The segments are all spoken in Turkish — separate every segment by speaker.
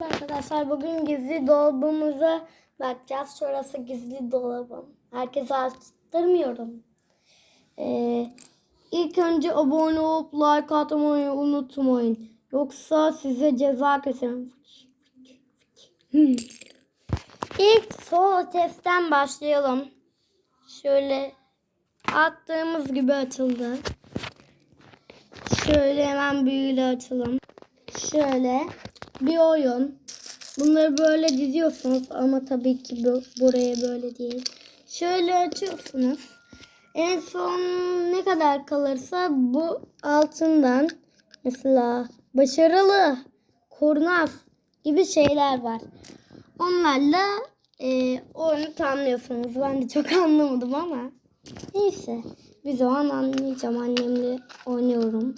Speaker 1: Arkadaşlar bugün gizli dolabımıza bakacağız. Şurası gizli dolabım. Herkese açtırmıyorum. Ee, ilk önce abone olup like atmayı unutmayın. Yoksa size ceza keserim. Hmm. İlk sol testten başlayalım. Şöyle attığımız gibi açıldı. Şöyle hemen büyüyle açalım. Şöyle bir oyun. Bunları böyle diziyorsunuz ama tabii ki bu, buraya böyle değil. Şöyle açıyorsunuz. En son ne kadar kalırsa bu altından mesela başarılı, kurnaz gibi şeyler var. Onlarla e, oyunu tamamlıyorsunuz. Ben de çok anlamadım ama. Neyse. Bir zaman anlayacağım. Annemle oynuyorum.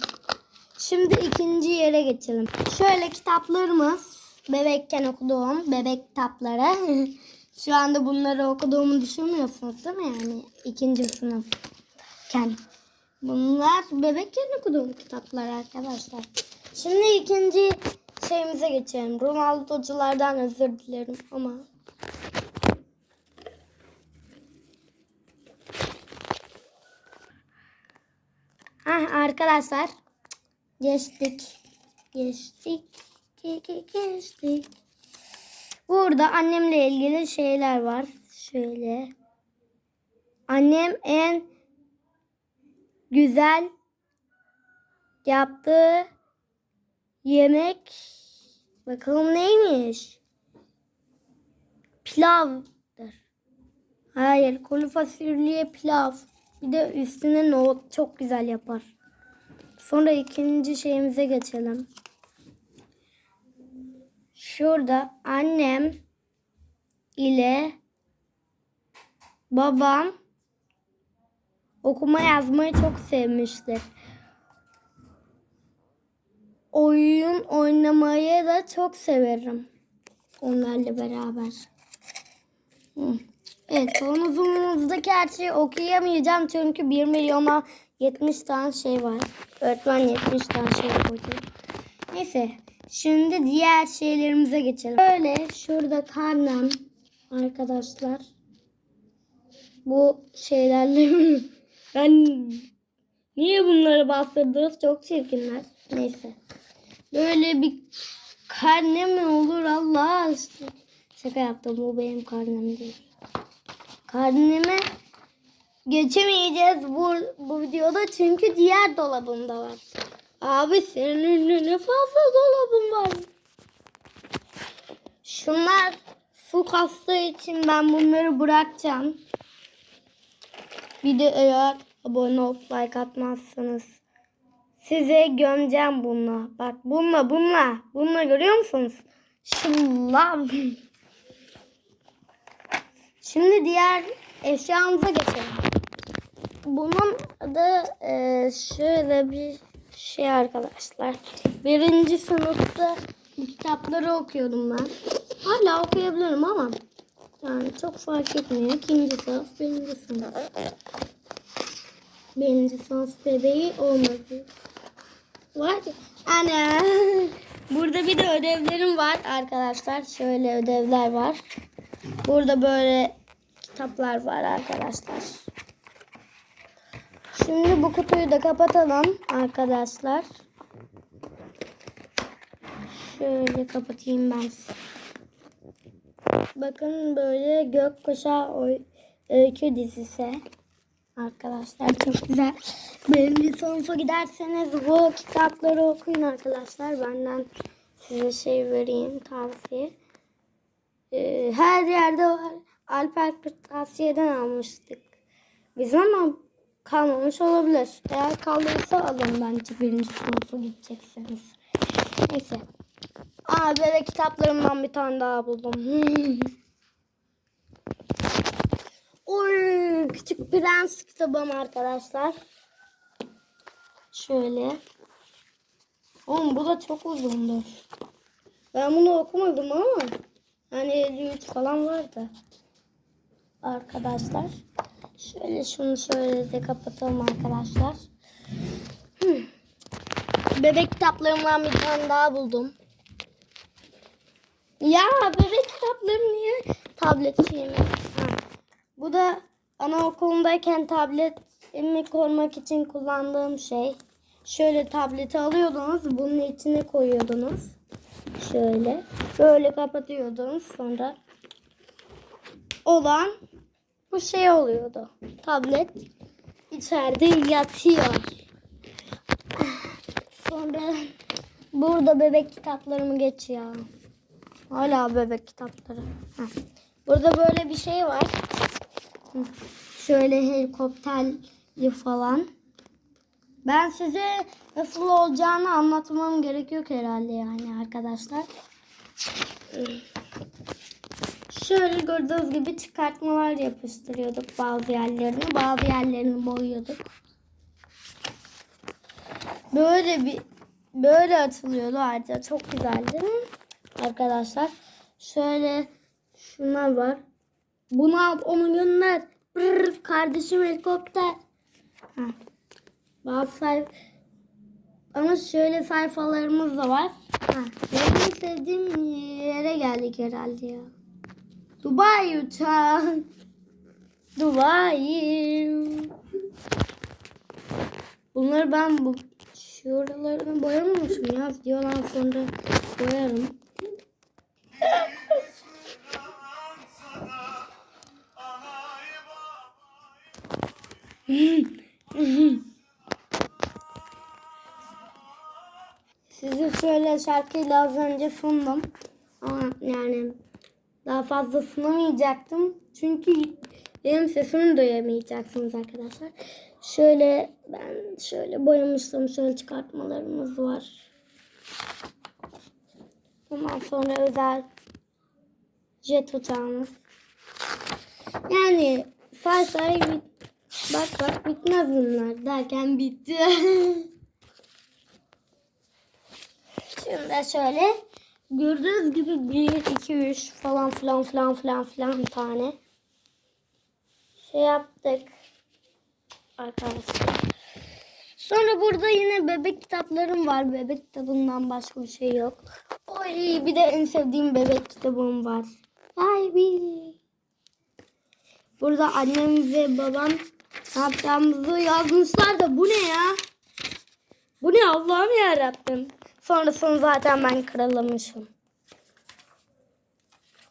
Speaker 1: Şimdi ikinci yere geçelim. Şöyle kitaplarımız. Bebekken okuduğum bebek kitapları. Şu anda bunları okuduğumu düşünmüyorsunuz değil mi? Yani ikinci sınıfken. Bunlar bebekken okuduğum kitaplar arkadaşlar. Şimdi ikinci şeyimize geçelim. Ronaldo'culardan özür dilerim ama Heh, arkadaşlar geçtik. Geçtik. Ge- ge- Geçtik. Burada annemle ilgili şeyler var. Şöyle. Annem en güzel yaptığı yemek bakalım neymiş? Pilavdır. Hayır, kuru fasulye pilav. Bir de üstüne nohut çok güzel yapar. Sonra ikinci şeyimize geçelim. Şurada annem ile babam okuma yazmayı çok sevmiştir. Oyun oynamayı da çok severim. Onlarla beraber. Hı. Evet son uzunluğumuzdaki her şeyi okuyamayacağım çünkü 1 milyona 70 tane şey var. Öğretmen 70 tane şey koydu. Neyse şimdi diğer şeylerimize geçelim. Böyle şurada karnem arkadaşlar. Bu şeylerle ben niye bunları bastırdınız çok çirkinler. Neyse. Böyle bir karne mi olur Allah aşkına. Şaka yaptım bu benim karnem değil. Karneme geçemeyeceğiz bu, bu videoda çünkü diğer dolabımda var. Abi senin ne fazla dolabın var. Şunlar su kastığı için ben bunları bırakacağım. Eğer abone olup like atmazsanız size gömeceğim bununla. Bak bununla bununla. Bununla görüyor musunuz? Şunla. Şimdi diğer eşyamıza geçelim. Bunun da e, şöyle bir şey arkadaşlar. Birinci sınıfta kitapları okuyordum ben. Hala okuyabilirim ama yani çok fark etmiyor. İkinci sınıf, birinci sınıf. Birinci sınıf bebeği olmadı. Var ya. Ana. Burada bir de ödevlerim var arkadaşlar. Şöyle ödevler var. Burada böyle kitaplar var arkadaşlar. Şimdi bu kutuyu da kapatalım arkadaşlar. Şöyle kapatayım ben. Bakın böyle gökkuşağı öykü dizisi. Arkadaşlar çok güzel. Birinci sınıfa giderseniz bu kitapları okuyun arkadaşlar. Benden size şey vereyim tavsiye. Ee, her yerde var. Alper Kırtasiye'den almıştık. Biz ama kalmamış olabilir. Eğer kaldıysa alın bence birinci sınıfa gidecekseniz. Neyse. Aa bebek kitaplarımdan bir tane daha buldum. Oy, küçük prens kitabım arkadaşlar. Şöyle. Oğlum bu da çok uzundur. Ben bunu okumadım ama hani 53 falan vardı. Arkadaşlar. Şöyle şunu şöyle de kapatalım arkadaşlar. Hmm. Bebek kitaplarımdan bir tane daha buldum. Ya bebek kitapları niye tablet şeyimi? Ha. Bu da anaokulundayken tabletimi korumak için kullandığım şey. Şöyle tableti alıyordunuz, bunun içine koyuyordunuz. Şöyle. Böyle kapatıyordunuz sonra olan bu şey oluyordu. Tablet içeride yatıyor. Sonra burada bebek kitaplarımı geçiyor. Hala bebek kitapları. Burada böyle bir şey var. Şöyle helikopterli falan. Ben size nasıl olacağını anlatmam gerekiyor herhalde yani arkadaşlar. Şöyle gördüğünüz gibi çıkartmalar yapıştırıyorduk bazı yerlerini. Bazı yerlerini boyuyorduk. Böyle bir böyle açılıyordu ayrıca. Çok güzel değil mi? Arkadaşlar şöyle şunlar var. Bunu al onu gönder. Brrr, kardeşim helikopter. Heh. Bazı sayf ama şöyle sayfalarımız da var. Ha, benim sevdiğim yere geldik herhalde ya. Dubai uçağı. Dubai. Bunları ben bu şuralarını boyamamışım ya. Videodan sonra boyarım. Sizi şöyle şarkıyla az önce sundum. Ama yani daha fazla sunamayacaktım. Çünkü benim sesimi duyamayacaksınız arkadaşlar. Şöyle ben şöyle boyamıştım. Şöyle çıkartmalarımız var. Ondan sonra özel jet uçağımız. Yani say say bit bak bak bitmez bunlar derken bitti. Şimdi şöyle gördüğünüz gibi 1, 2, 3 falan filan filan filan filan tane şey yaptık arkadaşlar. Sonra burada yine bebek kitaplarım var. Bebek kitabından başka bir şey yok. Oy bir de en sevdiğim bebek kitabım var. Baby. Burada annem ve babam ne yapacağımızı yazmışlar da bu ne ya? Bu ne Allah'ım yarabbim. Sonrasını zaten ben karalamışım.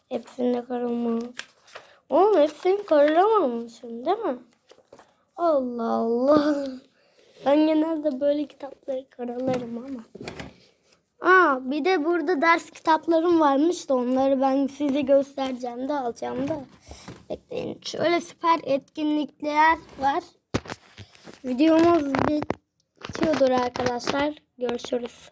Speaker 1: Hepsini kırılma. Oğlum hepsini karalamamışım değil mi? Allah Allah. Ben genelde böyle kitapları karalarım ama. Aa bir de burada ders kitaplarım varmış da onları ben size göstereceğim de alacağım da. Bekleyin. Şöyle süper etkinlikler var. Videomuz bitiyordur arkadaşlar. Görüşürüz.